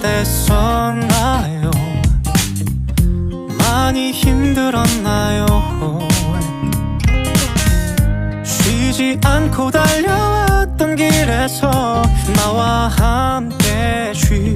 어땠었나요? 많이 힘들었나요? 쉬지 않고 달려왔던 길에서 나와 함께 쉬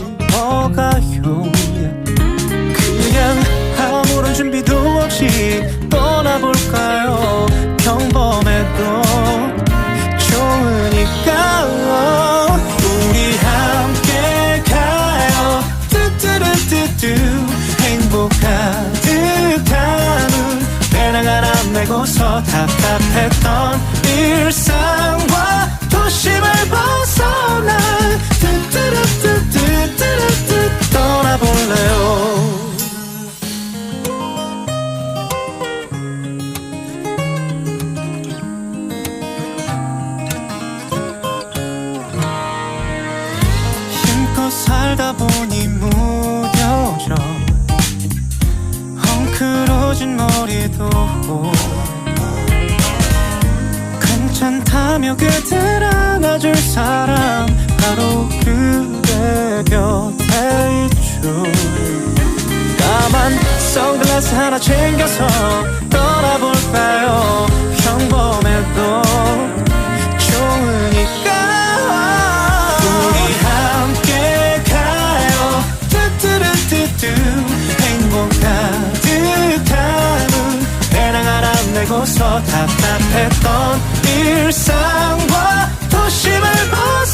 배낭 하나 메고서 답답했던 일상과 도심을 벗어나 뚜뚜루뚜뚜뚜뚜 떠나볼래요. 힘껏 살다 보니 무뎌져 헝클어진 머리도 괜찮다며 그댈 안아줄 사람 바로 그대 곁에 있죠. 까만 선글라스 하나 챙겨서 떠나볼까요? 평범 메고서 답답했던 일상과 도심을 벗어